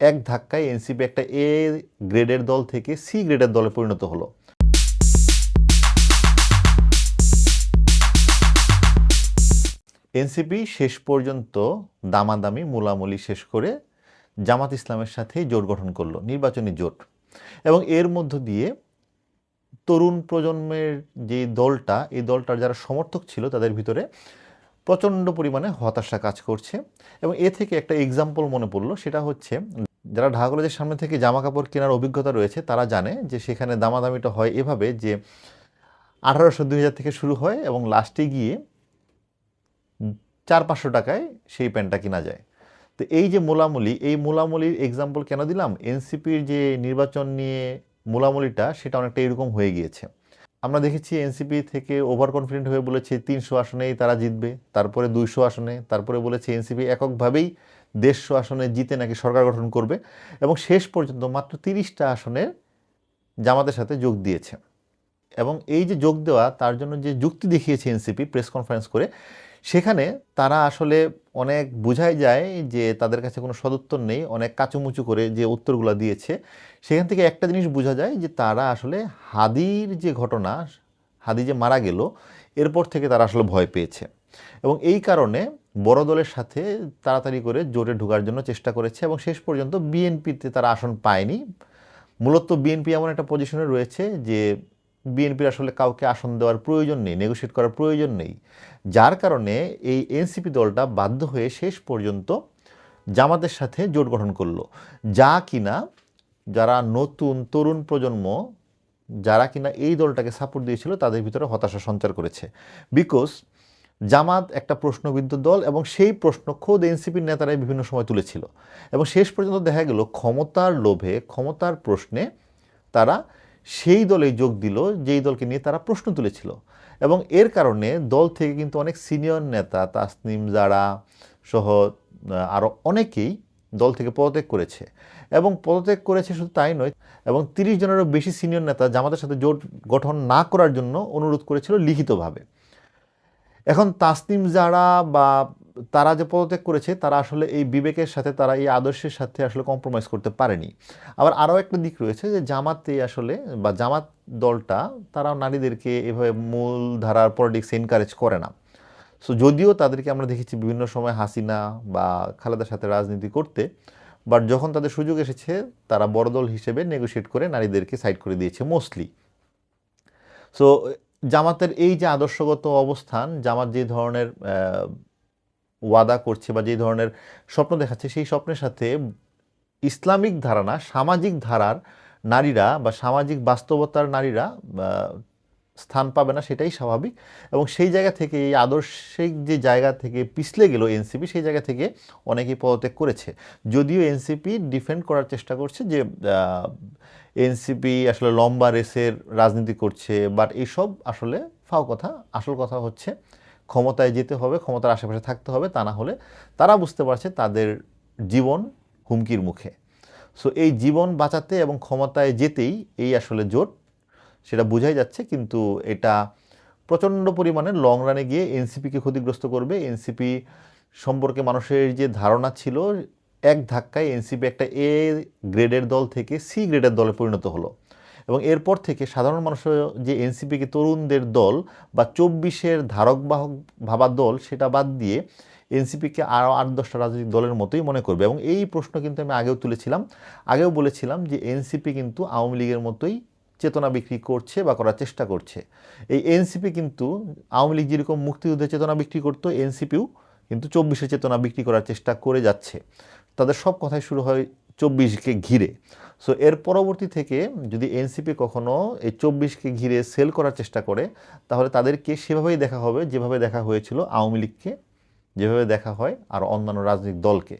এক ধাক্কায় এনসিপি একটা এ গ্রেডের দল থেকে সি গ্রেডের দলে পরিণত হলো। এনসিপি শেষ পর্যন্ত দামাদামি, মোলামুলি শেষ করে জামাত ইসলামের সাথেই জোট গঠন করল, নির্বাচনী জোট। এবং এর মধ্য দিয়ে তরুণ প্রজন্মের যে দলটা, এই দলটার যারা সমর্থক ছিল, তাদের ভিতরে প্রচণ্ড পরিমাণে হতাশা কাজ করছে। এবং এ থেকে একটা এক্সাম্পল মনে পড়ল, সেটা হচ্ছে যারা ঢাকা কলেজের সামনে থেকে জামা কাপড় কেনার অভিজ্ঞতা রয়েছে, তারা জানে যে সেখানে দামাদামিটা হয় এভাবে যে আঠারোশো দুই হাজার থেকে শুরু হয় এবং লাস্টে গিয়ে চার, পাঁচশো টাকায় সেই প্যান্টটা কেনা যায়। তো এই যে মোলামুলি, এই মোলামুলির এক্সাম্পল কেন দিলাম? এনসিপির যে নির্বাচন নিয়ে মোলামুলিটা, সেটা অনেকটা এরকম হয়ে গিয়েছে। আমরা দেখেছি এনসিপি থেকে ওভার কনফিডেন্ট হয়ে বলেছে, তিনশো আসনেই তারা জিতবে, তারপরে দুইশো আসনে, তারপরে বলেছে এনসিপি এককভাবেই দেড়শো আসনে জিতে নাকি সরকার গঠন করবে, এবং শেষ পর্যন্ত মাত্র তিরিশটা আসনের জামাতের সাথে যোগ দিয়েছে। এবং এই যে যোগ দেওয়া, তার জন্য যে যুক্তি দেখিয়েছে এনসিপি প্রেস কনফারেন্স করে, সেখানে তারা আসলে অনেক বোঝাই যায় যে তাদের কাছে কোনো সদুত্তর নেই, অনেক কাচুমুচু করে যে উত্তরগুলো দিয়েছে। সেখান থেকে একটা জিনিস বোঝা যায় যে তারা আসলে হাদির যে ঘটনা, হাদি যে মারা গেল, এরপর থেকে তারা আসলে ভয় পেয়েছে। এবং এই কারণে বড় দলের সাথে তাড়াতাড়ি করে জোটে ঢোকার জন্য চেষ্টা করেছে এবং শেষ পর্যন্ত বিএনপিতে তারা আসন পায়নি। মূলত বিএনপি এমন একটা পজিশনে রয়েছে যে বিএনপির আসলে কাউকে আসন দেওয়ার প্রয়োজন নেই নেগোশিয়েট করার প্রয়োজন নেই। যার কারণে এই এনসিপি দলটা বাধ্য হয়ে শেষ পর্যন্ত জামাতের সাথে জোট গঠন করল। যা কিনা যারা নতুন তরুণ প্রজন্ম, যারা কিনা এই দলটাকে সাপোর্ট দিয়েছিল, তাদের ভিতরে হতাশা সঞ্চার করেছে। বিকজ জামাত একটা প্রশ্নবিদ্ধ দল এবং সেই প্রশ্ন খোদ এনসিপির নেতারাই বিভিন্ন সময় তুলেছিল। এবং শেষ পর্যন্ত দেখা গেল ক্ষমতার লোভে, ক্ষমতার প্রশ্নে তারা সেই দলেই যোগ দিল, যেই দলকে নিয়ে তারা প্রশ্ন তুলেছিল। এবং এর কারণে দল থেকে কিন্তু অনেক সিনিয়র নেতা তাসনিম জারা সহ আরও অনেকেই দল থেকে পদত্যাগ করেছে। এবং পদত্যাগ করেছে শুধু তাই নয়, এবং তিরিশ জনেরও বেশি সিনিয়র নেতা জামাতের সাথে জোট গঠন না করার জন্য অনুরোধ করেছিল লিখিতভাবে। এখন তাসনিম যারা বা তারা যে পদত্যাগ করেছে, তারা আসলে এই বিবেকের সাথে, তারা এই আদর্শের সাথে আসলে কম্প্রোমাইজ করতে পারেনি। আবার আরও একটা দিক রয়েছে যে জামাতে আসলে বা জামাত দলটা তারা নারীদেরকে এভাবে মূল ধারার পলিটিক্স এনকারেজ করে না। সো যদিও তাদেরকে আমরা দেখেছি বিভিন্ন সময় হাসিনা বা খালেদার সাথে রাজনীতি করতে বাট যখন তাদের সুযোগ এসেছে, তারা বড় দল হিসেবে নেগোশিয়েট করে নারীদেরকে সাইড করে দিয়েছে মোস্টলি সো জামাতের এই যে আদর্শগত অবস্থান, জামাত যে ধরনের ওয়াদা করছে বা যে ধরনের স্বপ্ন দেখাচ্ছে, সেই স্বপ্নের সাথে ইসলামিক ধারা না সামাজিক ধারার নারীরা বা সামাজিক বাস্তবতার নারীরা স্থান পাবে না, সেটাই স্বাভাবিক। এবং সেই জায়গা থেকে এই আদর্শিক যে জায়গা থেকে পিছলে গেল এনসিপি, সেই জায়গা থেকে অনেকেই পদত্যাগ করেছে। যদিও এনসিপি ডিফেন্ড করার চেষ্টা করছে যে এনসিপি আসলে লম্বা রেসের রাজনীতি করছে বাট এইসব আসলে ফাও কথা। আসল কথা হচ্ছে ক্ষমতায় যেতে হবে, ক্ষমতার আশেপাশে থাকতে হবে, তা না হলে তারা বুঝতে পারছে তাদের জীবন হুমকির মুখে। সো এই জীবন বাঁচাতে এবং ক্ষমতায় যেতেই এই আসলে জোট সেটা বোঝাই যাচ্ছে, কিন্তু এটা প্রচণ্ড পরিমাণে লং রানে গিয়ে এনসিপিকে ক্ষতিগ্রস্ত করবে। এনসিপি সম্পর্কে মানুষের যে ধারণা ছিল, এক ধাক্কায় এনসিপি একটা এ গ্রেডের দল থেকে সি গ্রেডের দলে পরিণত হলো। এবং এরপর থেকে সাধারণ মানুষের যে এনসিপিকে তরুণদের দল বা চব্বিশের ধারক বাহক ভাবার দল, সেটা বাদ দিয়ে এনসিপিকে আরও আট দশটা রাজনৈতিক দলের মতোই মনে করবে। এবং এই প্রশ্ন কিন্তু আমি আগেও তুলেছিলাম। আগেও বলেছিলাম যে এনসিপি কিন্তু আওয়ামী লীগের মতোই চেতনা বিক্রি করছে বা করার চেষ্টা করছে। এই এনসিপি কিন্তু আওয়ামী লীগ যেরকম মুক্তিযুদ্ধের চেতনা বিক্রি করতো, এনসিপিও কিন্তু চব্বিশে চেতনা বিক্রি করার চেষ্টা করে যাচ্ছে। তাদের সব কথাই শুরু হয় চব্বিশকে ঘিরে। সো এর পরবর্তী থেকে যদি এনসিপি কখনো এই চব্বিশকে ঘিরে সেল করার চেষ্টা করে, তাহলে তাদেরকে সেভাবেই দেখা হবে, যেভাবে দেখা হয়েছিল আওয়ামী লীগকে, যেভাবে দেখা হয় আর অন্যান্য রাজনৈতিক দলকে।